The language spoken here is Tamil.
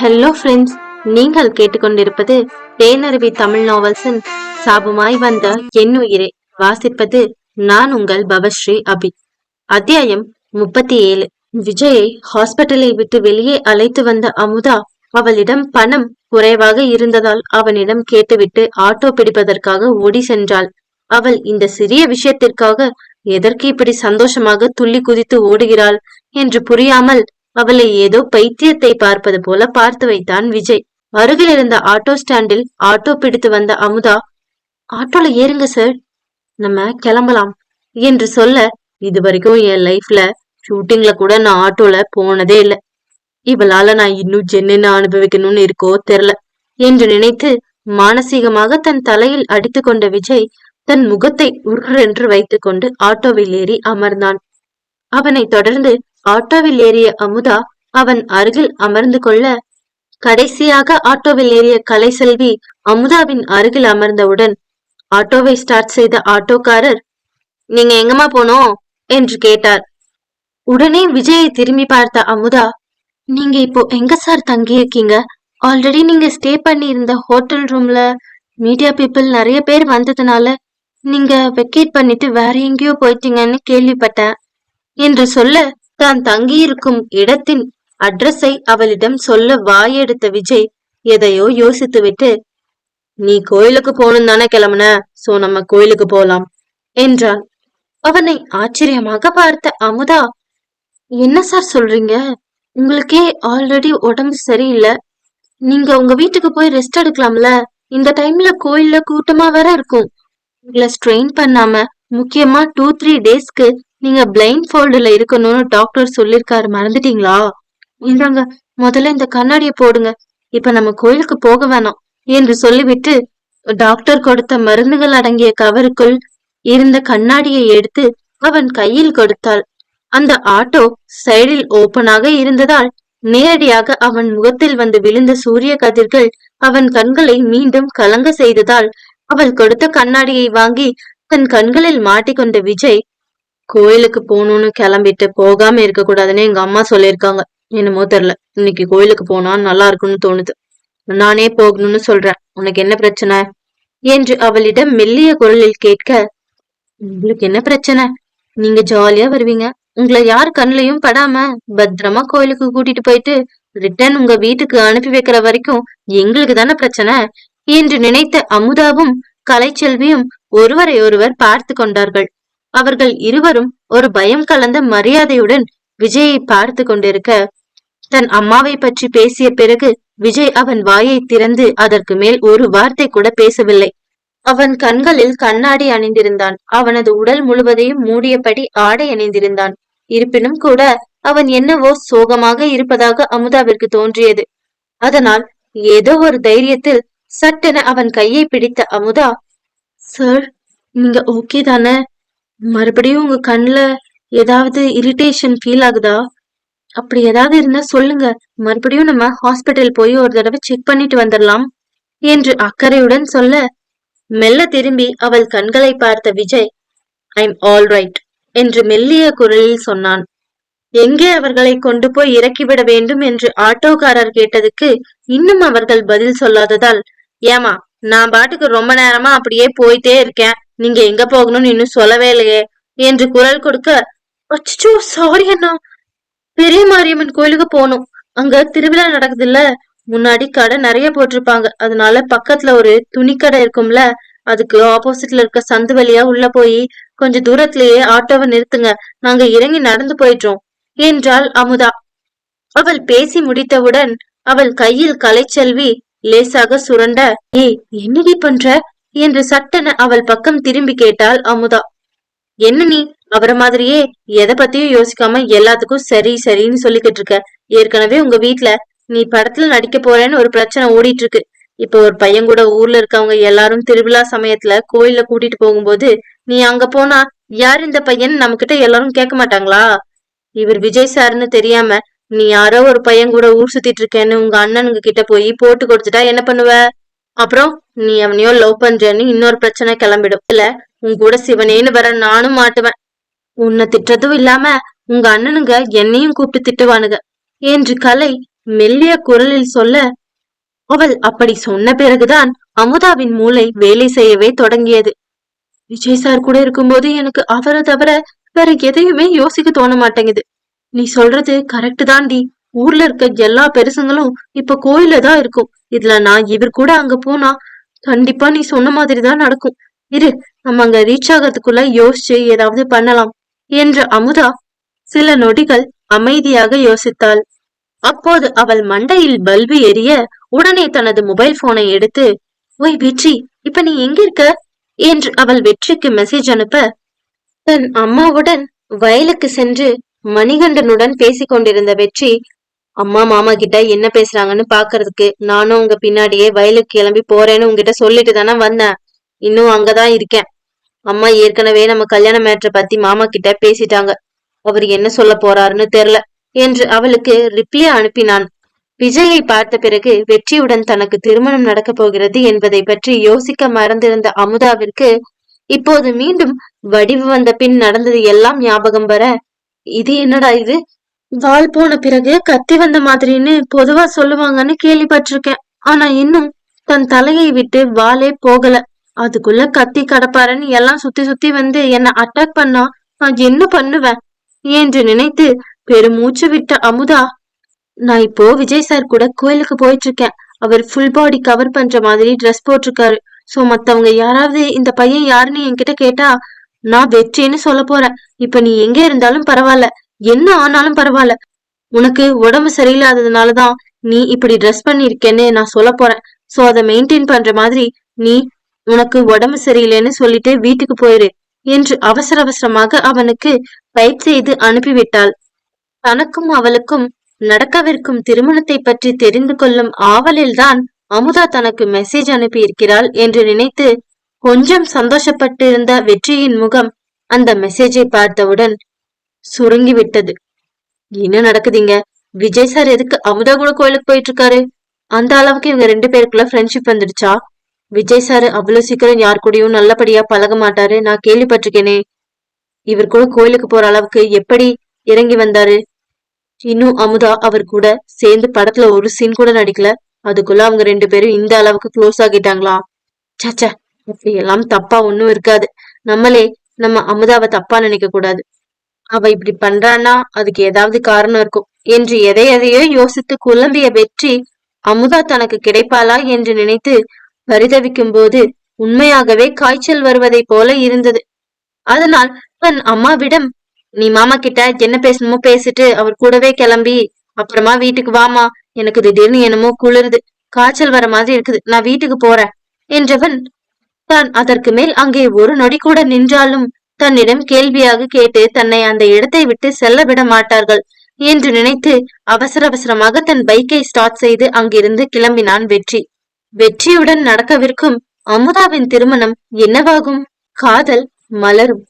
ஹலோ ஃப்ரெண்ட்ஸ் நீங்கள் கேட்டுக்கொண்டிருப்பது தேனருவி தமிழ் நாவல்ஸின் சாபமாய் வந்த என் உயிரே. வாசிப்பது நான் உங்கள் பவஸ்ரீ அபி. அத்தியாயம் முப்பத்தி ஏழு. விஜயை ஹாஸ்பிட்டலை விட்டு வெளியே அழைத்து வந்த அமுதா அவளிடம் பணம் குறைவாக இருந்ததால் அவனிடம் கேட்டுவிட்டு ஆட்டோ பிடிப்பதற்காக ஓடி சென்றாள். அவள் இந்த சிறிய விஷயத்திற்காக எதற்கு இப்படி சந்தோஷமாக துள்ளி குதித்து ஓடுகிறாள் என்று புரியாமல் அவளை ஏதோ பைத்தியத்தை பார்ப்பது போல பார்த்து வைத்தான் விஜய். அருகில் இருந்த ஆட்டோ ஸ்டாண்டில் ஆட்டோ பிடித்து வந்த அமுதா ஆட்டோல ஏறுங்க சார். நம்ம கிளம்பலாம் என்று சொல்ல இது வரைக்கும் என் லைஃப்ல ஷூட்டிங்ல கூட நான் ஆட்டோல போனதே இல்லை. இவளால நான் இன்னும் ஜென்னு அனுபவிக்கணும்னு இருக்கோ தெரியல என்று நினைத்து மானசீகமாக தன் தலையில் அடித்து கொண்ட விஜய் தன் முகத்தை உர்ரென்று வைத்துக்கொண்டு ஆட்டோவில் ஏறி அமர்ந்தான். அவனை தொடர்ந்து ஆட்டோவில் ஏறிய அமுதா அவன் அருகில் அமர்ந்து கொள்ள கடைசியாக ஆட்டோவில் ஏறிய கலைசெல்வி அமுதாவின் அருகில் அமர்ந்தவுடன் ஆட்டோவை ஸ்டார்ட் செய்த ஆட்டோக்காரர் நீங்க எங்கம்மா போனோம்? என்று கேட்டார். உடனே விஜயை திரும்பி பார்த்த அமுதா நீங்க இப்போ எங்க சார் தங்கி இருக்கீங்க ஆல்ரெடி நீங்க ஸ்டே பண்ணி இருந்த ஹோட்டல் ரூம்ல மீடியா பீப்புள் நிறைய பேர் வந்ததுனால நீங்க வெக்கேட் பண்ணிட்டு வேற எங்கேயோ போயிட்டீங்கன்னு கேள்விப்பட்டேன் என்று சொல்ல தான் தங்கியிருக்கும் இடத்தின் அட்ரஸை அவளிடம் சொல்ல வாயெடுத்த விஜய் எதையோ யோசித்துவிட்டு நீ கோயிலுக்கு போகணும் தானே கிளம்புன? சோ நம்ம கோயிலுக்கு போலாம் என்றாள். அவனை ஆச்சரியமாக பார்த்த அமுதா என்ன சார் சொல்றீங்க? உங்களுக்கே ஆல்ரெடி உடம்பு சரியில்லை. நீங்க உங்க வீட்டுக்கு போய் ரெஸ்ட் எடுக்கலாம்ல? இந்த டைம்ல கோயில்ல கூட்டமா வேற இருக்கும். உங்களை ஸ்ட்ரெயின் பண்ணாம முக்கியமா டூ த்ரீ டேஸ்க்கு நீங்க பிளைண்ட் ஃபோல்டுல இருக்கணும்னு டாக்டர் சொல்லிருக்காரு மறந்துட்டீங்களா? இந்தாங்க முதல்ல இந்த கண்ணாடியை போடுங்க. இப்ப நம்ம கோயிலுக்கு போக வேணாம் என்று சொல்லிவிட்டு டாக்டர் கொடுத்த மருந்துகள் அடங்கிய கவருக்குள் இருந்த கண்ணாடியை எடுத்து அவன் கையில் கொடுத்தாள். அந்த ஆட்டோ சைடில் ஓபனாக இருந்ததால் நேரடியாக அவன் முகத்தில் வந்து விழுந்த சூரிய கதிர்கள் அவன் கண்களை மீண்டும் கலங்க செய்ததால் அவள் கொடுத்த கண்ணாடியை வாங்கி தன் கண்களில் மாட்டிக்கொண்ட விஜய் கோயிலுக்கு போகணும்னு கிளம்பிட்டு போகாம இருக்க கூடாதுன்னு எங்க அம்மா சொல்லியிருக்காங்க. என்னமோ தெரியல. இன்னைக்கு கோயிலுக்கு போனா நல்லா இருக்கும்னு தோணுது. நானே போகணும்னு சொல்றேன். உனக்கு என்ன பிரச்சனை? என்று அவளிடம் மெல்லிய குரலில் கேட்க உங்களுக்கு என்ன பிரச்சனை? நீங்க ஜாலியா வருவீங்க. உங்களை யார் கண்ணுலயும் படாம பத்திரமா கோயிலுக்கு கூட்டிட்டு போயிட்டு ரிட்டர்ன் உங்க வீட்டுக்கு அனுப்பி வைக்கிற வரைக்கும் எங்களுக்கு தானே பிரச்சனை? என்று நினைத்த அமுதாவும் கலைச்செல்வியும் ஒருவரை ஒருவர் பார்த்து கொண்டார்கள். அவர்கள் இருவரும் ஒரு பயம் கலந்த மரியாதையுடன் விஜயை பார்த்து கொண்டிருக்க தன் அம்மாவை பற்றி பேசிய பிறகு விஜய் அவன் வாயை திறந்து அதற்கு மேல் ஒரு வார்த்தை கூட பேசவில்லை. அவன் கண்களில் கண்ணாடி அணிந்திருந்தான். அவனது உடல் முழுவதையும் மூடியபடி ஆடை அணிந்திருந்தான். இருப்பினும் கூட அவன் என்னவோ சோகமாக இருப்பதாக அமுதாவிற்கு தோன்றியது. அதனால் ஏதோ ஒரு தைரியத்தில் சட்டென அவன் கையை பிடித்த அமுதா சார் நீங்க ஓகே தானே? மறுபடியும் உங்க கண்ணுல ஏதாவது இரிட்டேஷன் ஃபீல் ஆகுதா? அப்படி ஏதாவது இருந்தா சொல்லுங்க. மறுபடியும் நம்ம ஹாஸ்பிட்டல் போய் ஒரு தடவை செக் பண்ணிட்டு வந்துடலாம் என்று அக்கறையுடன் சொல்ல மெல்ல திரும்பி அவள் கண்களை பார்த்த விஜய் ஐம் ஆல் ரைட் என்று மெல்லிய குரலில் சொன்னான். எங்கே அவர்களை கொண்டு போய் இறக்கிவிட வேண்டும்? என்று ஆட்டோக்காரர் கேட்டதுக்கு இன்னும் அவர்கள் பதில் சொல்லாததால் ஏமா நான் பாட்டுக்கு ரொம்ப நேரமா அப்படியே போயிட்டே இருக்கேன். நீங்க எங்க போகணும்னு இன்னும் சொல்லவே இல்லையே என்று குரல் கொடுக்க அச்சோ சாரி அண்ணா. பெரிய மாரியம்மன் கோயிலுக்கு போகணும். அங்க திருவிழா நடக்குது இல்ல முன்னாடி கடை நிறைய போட்டிருப்பாங்க. அதனால பக்கத்துல ஒரு துணிக்கடை இருக்கும்ல அதுக்கு ஆப்போசிட்ல இருக்க சந்து வழியா உள்ள போய் கொஞ்ச தூரத்திலேயே ஆட்டோவை நிறுத்துங்க. நாங்க இறங்கி நடந்து போயிட்டோம் என்றாள் அமுதா. அவள் பேசி முடித்தவுடன் அவள் கையில் கலைச்செல்வி லேசாக சுரண்ட ஏய் என்னடி பண்ற? என்று சட்டென அவள் பக்கம் திரும்பி கேட்டாள் அமுதா. என்ன நீ? அவர மாதிரியே எதை பத்தியும் யோசிக்காம எல்லாத்துக்கும் சரி சரின்னு சொல்லிக்கிட்டு இருக்க. ஏற்கனவே உங்க வீட்டுல நீ படத்துல நடிக்க போறேன்னு ஒரு பிரச்சனை ஓடிட்டு இருக்கு இப்ப ஒரு பையன் கூட ஊர்ல இருக்கவங்க எல்லாரும் திருவிழா சமயத்துல கோயில்ல கூட்டிட்டு போகும்போது நீ அங்க போனா யார் இந்த பையன்? நம்ம கிட்ட எல்லாரும் கேட்க மாட்டாங்களா? இவர் விஜய் சார்னு தெரியாம நீ யாரோ ஒரு பையன் கூட ஊர் சுத்திட்டு இருக்கேன்னு உங்க அண்ணனுங்க கிட்ட போய் போட்டு கொடுத்துட்டா என்ன பண்ணுவ? அப்புறம் நீ அவனையோ லவ் பண்றேன்னு இன்னொரு பிரச்சனை கிளம்பிடும். இல்ல உன் கூட சிவனேன்னு வர நானும் மாட்டுவேன். உன்னை திட்டதும் இல்லாம உங்க அண்ணனுங்க என்னையும் கூப்பிட்டு திட்டுவானுங்க. என்று கலை மெல்லிய குரலில் சொல்ல அவள் அப்படி சொன்ன பிறகுதான் அமுதாவின் மூளை வேலை செய்யவே தொடங்கியது. விஜய் சார் கூட இருக்கும்போது எனக்கு அவரை தவிர வேற எதையுமே யோசிக்க தோண மாட்டேங்குது. நீ சொல்றது கரெக்ட் தான்டி ஊர்ல இருக்க எல்லா பெருசுங்களும் இப்ப கோயில்ல தான் இருக்கும். இதுல நான் இவர் கூட அங்க போனா கண்டிப்பா நீ சொன்ன மாதிரி தான் நடக்கும். இரு நம்ம அங்க ரீச் ஆகிறதுக்குள்ள யோசிச்சு ஏதாவது பண்ணலாம் என்று அமுதா சில நொடிகள் அமைதியாக யோசித்தாள். அப்போது அவள் மண்டையில் பல்பு எரிய உடனே தனது மொபைல் போனை எடுத்து ஒய் வெற்றி இப்ப நீ எங்க இருக்க? என்று அவள் வெற்றிக்கு மெசேஜ் அனுப்ப தன் அம்மாவுடன் வயலுக்கு சென்று மணிகண்டனுடன் பேசிக் கொண்டிருந்த வெற்றி அம்மா மாமா கிட்ட என்ன பேசுறாங்கன்னு பாக்குறதுக்கு நானும் உங்க பின்னாடியே வயலுக்கு கிளம்பி போறேன்னு உங்ககிட்ட சொல்லிட்டு தானே வந்தேன். இன்னும் அங்கதான் இருக்கேன். அம்மா ஏற்கனவே நம்ம கல்யாண மேட்ரை பத்தி மாமா கிட்ட பேசிட்டாங்க. அவர் என்ன சொல்ல போறாருன்னு தெரியல என்று அவளுக்கு ரிப்ளியா அனுப்பினான். விஜயை பார்த்த பிறகு வெற்றியுடன் தனக்கு திருமணம் நடக்கப் போகிறது என்பதை பற்றி யோசிக்க மறந்திருந்த அமுதாவிற்கு இப்போது மீண்டும் வடிவு வந்த பின் நடந்தது எல்லாம் ஞாபகம் வர இது என்னடா இது? வால் போன பிறகு கத்தி வந்த மாதிரின்னு பொதுவா சொல்லுவாங்கன்னு கேள்விப்பட்டிருக்கேன். ஆனா இன்னும் தன் தலையை விட்டு வாலே போகல. அதுக்குள்ள கத்தி கடப்பாரன்னு எல்லாம் சுத்தி சுத்தி வந்து என்ன அட்டாக் பண்ணா நான் என்ன பண்ணுவேன்? என்று நினைத்து பெருமூச்சு விட்ட அமுதா நான் இப்போ விஜய் சார் கூட கோயிலுக்கு போயிட்டு இருக்கேன் அவர் ஃபுல் பாடி கவர் பண்ற மாதிரி ட்ரெஸ் போட்டிருக்காரு. சோ மத்தவங்க யாராவது இந்த பையன் யாருன்னு என்கிட்ட கேட்டா நான் வெற்றின்னு சொல்ல போறேன். இப்ப நீ எங்க இருந்தாலும் பரவாயில்ல. என்ன ஆனாலும் பரவாயில்ல. உனக்கு உடம்பு சரியில்லாததுனாலதான் நீ இப்படி ட்ரெஸ் பண்ணிருக்கேன்னு நான் சொல்ல போறேன். சோ அதை மெயின்டைன் பண்ற மாதிரி நீ உனக்கு உடம்பு சரியில்லைன்னு சொல்லிட்டு வீட்டுக்கு போயிரு என்று அவசர அவசரமாக அவனுக்கு பயிர் செய்து அனுப்பிவிட்டாள். தனக்கும் அவளுக்கும் நடக்கவிருக்கும் திருமணத்தை பற்றி தெரிந்து கொள்ளும் ஆவலில்தான் அமுதா தனக்கு மெசேஜ் அனுப்பியிருக்கிறாள் என்று நினைத்து கொஞ்சம் சந்தோஷப்பட்டிருந்த வெற்றியின் முகம் அந்த மெசேஜை பார்த்தவுடன் சுருங்கி விட்டது என்ன நடக்குதுங்க? விஜய் சார் எதுக்கு அமுதா கூட கோயிலுக்கு போயிட்டு இருக்காரு அந்த அளவுக்கு இவங்க ரெண்டு பேருக்குள்ள ஃப்ரெண்ட்ஷிப் வந்துடுச்சா? விஜய் சார் அவ்வளவு சீக்கிரம் யார் கூடயும் நல்லபடியா பழக மாட்டாரு? நான் கேள்விப்பட்டிருக்கேனே. இவர் கூட கோயிலுக்கு போற அளவுக்கு எப்படி இறங்கி வந்தாரு? இன்னும் அமுதா அவர் கூட சேர்ந்து படத்துல ஒரு சீன் கூட நடிக்கல. அதுக்குள்ள அவங்க ரெண்டு பேரும் இந்த அளவுக்கு க்ளோஸ் ஆகிட்டாங்களா? சச்சா அப்படி எல்லாம் தப்பா ஒண்ணும் இருக்காது. நம்மளே நம்ம அமுதாவை தப்பா நினைக்க கூடாது அவ இப்படி பண்றான்னா அதுக்கு ஏதாவது காரணம் இருக்கும். என்று எதை எதையோ யோசித்து குழம்பிய வெற்றி அமுதா தனக்கு கிடைப்பாளா என்று நினைத்து பரிதவிக்கும் போது உண்மையாகவே காய்ச்சல் வருவதைப் போல இருந்தது. அதனால் தன் அம்மாவிடம் நீ மாமா கிட்ட என்ன பேசணுமோ பேசிட்டு அவர் கூடவே கிளம்பி அப்புறமா வீட்டுக்கு வாமா எனக்கு திடீர்னு என்னமோ குளிருது. காய்ச்சல் வர மாதிரி இருக்குது. நான் வீட்டுக்கு போறேன். என்றவன் தான் அதற்கு மேல் அங்கே ஒரு நொடி கூட நின்றாலும் தன்னிடம் கேள்வியாக கேட்டு தன்னை அந்த இடத்தை விட்டு செல்ல விட மாட்டார்கள் என்று நினைத்து அவசர அவசரமாக தன் பைக்கை ஸ்டார்ட் செய்து அங்கிருந்து கிளம்பினான் வெற்றி. வெற்றியுடன் நடக்கவிருக்கும் அமுதாவின் திருமணம் என்னவாகும்? காதல் மலரும்.